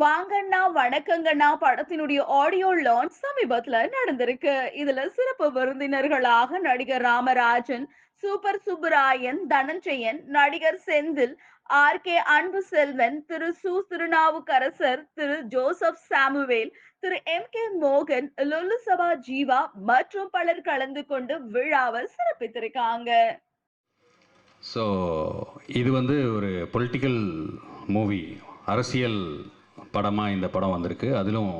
வாங்கண்ணா வணக்கங்கண்ணா. படத்தினுடைய audio launch சமீபத்துல நடந்திருக்கு. இதுல சிறப்பு விருந்தினர்களாக நடிகர் ராமராஜன் சூப்பர் சுப்புராயன் தனஞ்சயன் நடிகர் செந்தில் ஆர் கே அன்பு செல்வன் திரு சு. திருநாவுக்கரசர் திரு ஜோசப் சாமுவேல் திரு எம். கே. மோகன் லுலு சபா ஜீவா மற்றும் பலர் கலந்து கொண்டு விழாவை சிறப்பித்திருக்காங்க. ஸோ இது வந்து ஒரு பொலிட்டிக்கல் மூவி அரசியல் படமாக இந்த படம் வந்திருக்கு. அதிலும்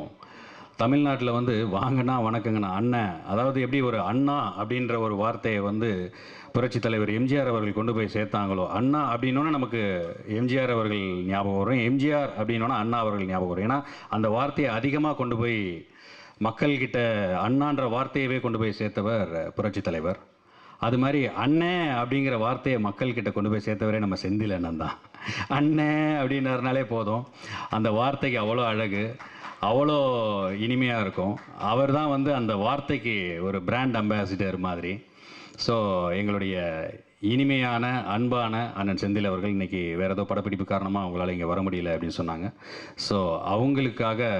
தமிழ்நாட்டில் வந்து வாங்கண்ணா வணக்கங்கண்ணா அண்ணன் அதாவது எப்படி ஒரு அண்ணா அப்படின்ற ஒரு வார்த்தையை வந்து புரட்சித் தலைவர் எம்ஜிஆர் அவர்கள் கொண்டு போய் சேர்த்தாங்களோ அண்ணா அப்படின்னோன்னா நமக்கு எம்ஜிஆர் அவர்கள் ஞாபகம் வரும். எம்ஜிஆர் அப்படின்னோன்னா அண்ணா அவர்கள் ஞாபகம் வரும். ஏன்னா அந்த வார்த்தையை அதிகமாக கொண்டு போய் மக்கள்கிட்ட அண்ணான்ற வார்த்தையவே கொண்டு போய் சேர்த்தவர் புரட்சித் தலைவர். அது மாதிரி அண்ணே அப்படிங்கிற வார்த்தையை மக்கள்கிட்ட கொண்டு போய் சேர்த்தவரே நம்ம செந்தில் அண்ணன் தான். அண்ணே அப்படின்னாருனாலே போதும். அந்த வார்த்தைக்கு அவ்வளோ அழகு அவ்வளோ இனிமையாக இருக்கும். அவர் தான் வந்து அந்த வார்த்தைக்கு ஒரு பிராண்ட் அம்பாசிடர் மாதிரி. ஸோ எங்களுடைய இனிமையான அன்பான அண்ணன் செந்தில் அவர்கள் இன்றைக்கி வேறு ஏதோ படப்பிடிப்பு காரணமாக அவங்களால இங்கே வர முடியல அப்படின்னு சொன்னாங்க. ஸோ அவங்களுக்காக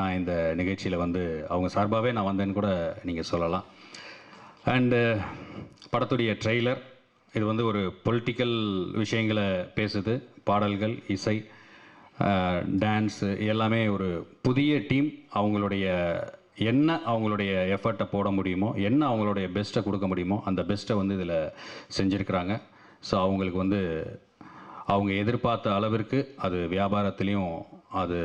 நான் இந்த நிகழ்ச்சியில் வந்து அவங்க சார்பாகவே நான் வந்தேன்னு கூட நீங்கள் சொல்லலாம். அண்டு uh, படத்துடைய ட்ரெய்லர் இது வந்து ஒரு பொலிட்டிக்கல் விஷயங்களை பேசுது. பாடல்கள் இசை uh, டான்ஸு எல்லாமே ஒரு புதிய டீம் அவங்களுடைய என்ன அவங்களுடைய எஃபர்ட்டை போட முடியுமோ என்ன அவங்களுடைய பெஸ்ட்டை கொடுக்க முடியுமோ அந்த பெஸ்ட்டை வந்து இதில் செஞ்சுருக்கிறாங்க. ஸோ அவங்களுக்கு வந்து அவங்க எதிர்பார்த்த அளவிற்கு அது வியாபாரத்துலேயும் அது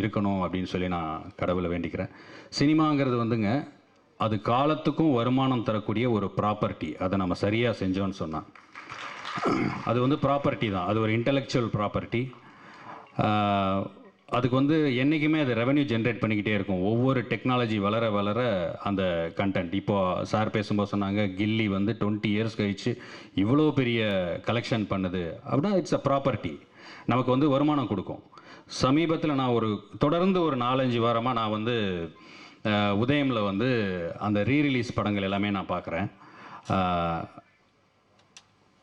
இருக்கணும் அப்படின்னு சொல்லி நான் கடவுளை வேண்டிக்கிறேன். சினிமாங்கிறது வந்துங்க அது காலத்துக்கும் வருமானம் தரக்கூடிய ஒரு ப்ராப்பர்ட்டி அதை நம்ம சரியாக செஞ்சோன்னு சொன்னால் அது வந்து ப்ராப்பர்ட்டி தான். அது ஒரு இன்டலெக்சுவல் ப்ராப்பர்ட்டி அதுக்கு வந்து என்றைக்குமே அது ரெவென்யூ ஜென்ரேட் பண்ணிக்கிட்டே இருக்கும். ஒவ்வொரு டெக்னாலஜி வளர வளர அந்த கண்டென்ட் இப்போ சார் பேசும்போது சொன்னாங்க கில்லி வந்து டுவெண்ட்டி இயர்ஸ் கழித்து இவ்வளோ பெரிய கலெக்ஷன் பண்ணுது. அப்படின்னா இட்ஸ் அ ப்ராப்பர்ட்டி நமக்கு வந்து வருமானம் கொடுக்கும். சமீபத்தில் நான் ஒரு தொடர்ந்து ஒரு நாலஞ்சு வாரமாக நான் வந்து உதயமில் வந்து அந்த ரீ ரிலீஸ் படங்கள் எல்லாமே நான் பார்க்குறேன்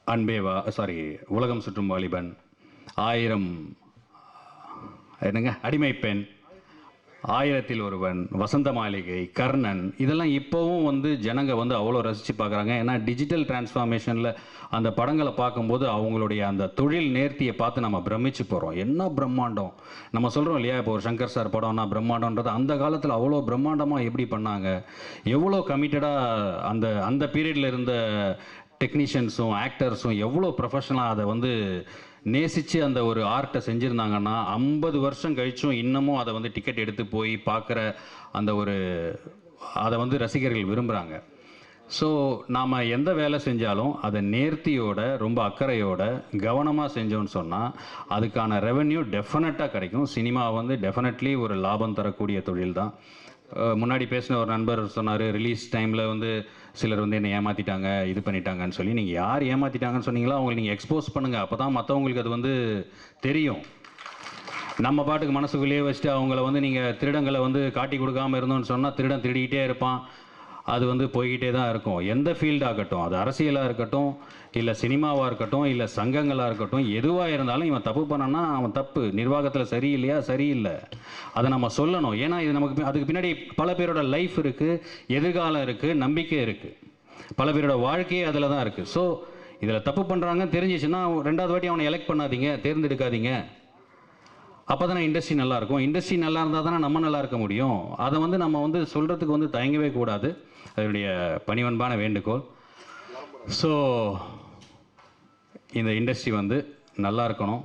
அன்பேவா சாரி உலகம் சுற்றும் வாலிபன் ஆயிரம் என்னங்க? அடிமை பெண் ஆயிரத்தில் ஒருவன் வசந்த மாளிகை கர்ணன் இதெல்லாம் இப்போவும் வந்து ஜனங்க வந்து அவ்வளோ ரசித்து பார்க்குறாங்க. ஏன்னா டிஜிட்டல் டிரான்ஸ்ஃபார்மேஷனில் அந்த படங்களை பார்க்கும்போது அவங்களுடைய அந்த தொழில் நேர்த்தியை பார்த்து நம்ம பிரமிச்சு போகிறோம் என்ன பிரம்மாண்டம்? நம்ம சொல்கிறோம் இல்லையா இப்போ ஒரு சங்கர் சார் படம்னா பிரம்மாண்டன்றது அந்த காலத்தில் அவ்வளோ பிரம்மாண்டமாக எப்படி பண்ணாங்க? எவ்வளோ கமிட்டடாக அந்த அந்த பீரியடில் இருந்த டெக்னீஷியன்ஸும் ஆக்டர்ஸும் எவ்வளோ ப்ரொஃபஷனலாக அதை வந்து நேசித்து அந்த ஒரு ஆர்ட்டை செஞ்சுருந்தாங்கன்னா ஐம்பது வருஷம் கழிச்சும் இன்னமும் அதை வந்து டிக்கெட் எடுத்து போய் பார்க்குற அந்த ஒரு அதை வந்து ரசிகர்கள் விரும்புகிறாங்க ஸோ நாம் எந்த வேலை செஞ்சாலும் அதை நேர்த்தியோட ரொம்ப அக்கறையோட கவனமாக செஞ்சோன்னு சொன்னால் அதுக்கான ரெவென்யூ டெஃபினட்டாக கிடைக்கும். சினிமா வந்து டெஃபினெட்லி ஒரு லாபம் தரக்கூடிய தொழில் தான் முன்னாடி பேசின ஒரு நண்பர் சொன்னார் ரிலீஸ் டைமில் வந்து சிலர் வந்து என்னை ஏமாற்றிட்டாங்க இது பண்ணிட்டாங்கன்னு சொல்லி. நீங்கள் யார் ஏமாற்றிட்டாங்கன்னு சொன்னீங்களோ அவங்களை நீங்கள் எக்ஸ்போஸ் பண்ணுங்கள் அப்போ தான் மற்றவங்களுக்கு அது வந்து தெரியும். நம்ம பாட்டுக்கு மனசுக்குள்ளேயே வச்சுட்டு அவங்கள வந்து நீங்கள் திருடங்களை வந்து காட்டி கொடுக்காமல் இருந்தோன்னு சொன்னால் திருடன் திருடிக்கிட்டே இருப்பான். அது வந்து போய்கிட்டே தான் இருக்கும். எந்த ஃபீல்டாக இருக்கட்டும் அது அரசியலாக இருக்கட்டும் இல்லை சினிமாவாக இருக்கட்டும் இல்லை சங்கங்களாக இருக்கட்டும் எதுவாக இருந்தாலும் இவன் தப்பு பண்ணான்னா அவன் தப்பு. நிர்வாகத்தில் சரியில்லையா? சரியில்லை. அதை நம்ம சொல்லணும். ஏன்னா இது நமக்கு அதுக்கு பின்னாடி பல பேரோட லைஃப் இருக்குது எதிர்காலம் இருக்குது நம்பிக்கை இருக்குது பல பேரோட வாழ்க்கையே அதில் தான் இருக்குது ஸோ இதில் தப்பு பண்ணுறாங்கன்னு தெரிஞ்சிச்சுன்னா ரெண்டாவது வாட்டி அவனை எலெக்ட் பண்ணாதீங்க தேர்ந்தெடுக்காதீங்க. அப்போ தானே இண்டஸ்ட்ரி நல்லாயிருக்கும் இண்டஸ்ட்ரி நல்லா இருந்தால் தானே நம்ம நல்லா இருக்க முடியும். அதை வந்து நம்ம வந்து சொல்கிறதுக்கு வந்து தயங்கவே கூடாது. அதனுடைய பணிவன்பான வேண்டுகோள். ஸோ இந்த இண்டஸ்ட்ரி வந்து நல்லா இருக்கணும்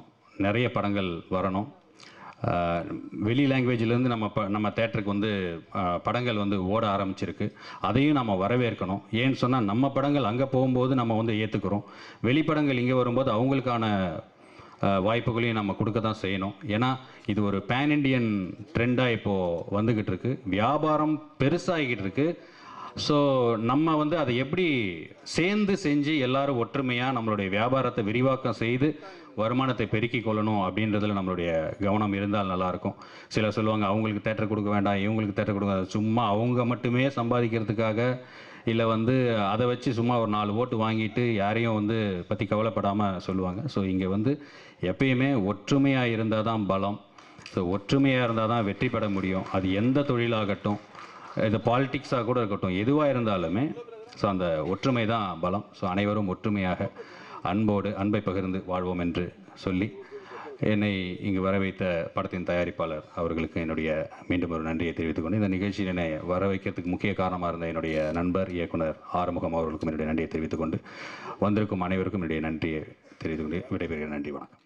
நிறைய படங்கள் வரணும். வெளி லாங்குவேஜிலேருந்து நம்ம ப நம்ம தேட்டருக்கு வந்து படங்கள் வந்து ஓட ஆரம்பிச்சிருக்கு. அதையும் நம்ம வரவேற்கணும். ஏன்னு சொன்னால் நம்ம படங்கள் அங்கே போகும்போது நம்ம வந்து ஏற்றுக்கிறோம் வெளிப்படங்கள் இங்கே வரும்போது அவங்களுக்கான வாய்ப்புகளையும் நம்ம கொடுக்க தான் செய்யணும். ஏன்னா இது ஒரு பேன் இண்டியன் ட்ரெண்டாக இப்போது வந்துக்கிட்டு இருக்கு. வியாபாரம் பெருசாகிக்கிட்டு இருக்கு. ஸோ நம்ம வந்து அதை எப்படி சேர்ந்து செஞ்சு எல்லாரும் ஒற்றுமையாக நம்மளுடைய வியாபாரத்தை விரிவாக்கம் செய்து வருமானத்தை பெருக்கிக் கொள்ளணும் அப்படின்றதுல நம்மளுடைய கவனம் இருந்தால் நல்லாயிருக்கும். சிலர் சொல்லுவாங்க அவங்களுக்கு தேட்டர் கொடுக்க வேண்டாம் இவங்களுக்கு தேட்டர் கொடுக்க சும்மா அவங்க மட்டுமே சம்பாதிக்கிறதுக்காக இல்லை வந்து அதை வச்சு சும்மா ஒரு நாலு ஓட்டு வாங்கிட்டு யாரையும் வந்து பற்றி கவலைப்படாமல் சொல்லுவாங்க. ஸோ இங்கே வந்து எப்பயுமே ஒற்றுமையாக இருந்தால் தான் பலம். ஸோ ஒற்றுமையாக இருந்தால் தான் வெற்றி பெற முடியும். அது எந்த தொழிலாகட்டும் இது பாலிட்டிக்ஸாக கூட இருக்கட்டும் எதுவாக இருந்தாலுமே ஸோ அந்த ஒற்றுமை தான் பலம். ஸோ அனைவரும் ஒற்றுமையாக அன்போடு அன்பை பகிர்ந்து வாழ்வோம் என்று சொல்லி என்னை இங்கு வர வைத்த படத்தின் தயாரிப்பாளர் அவர்களுக்கு என்னுடைய மீண்டும் ஒரு நன்றியை தெரிவித்துக் கொண்டு இந்த நிகழ்ச்சியில் என்னை வர வைக்கிறதுக்கு முக்கிய காரணமாக இருந்த என்னுடைய நண்பர் இயக்குனர் ஆறுமுகம் அவர்களுக்கும் என்னுடைய நன்றியை தெரிவித்துக் கொண்டு வந்திருக்கும் அனைவருக்கும் என்னுடைய நன்றியை தெரிவித்துக் கொண்டு விடைபெறுகிறேன். நன்றி வணக்கம்.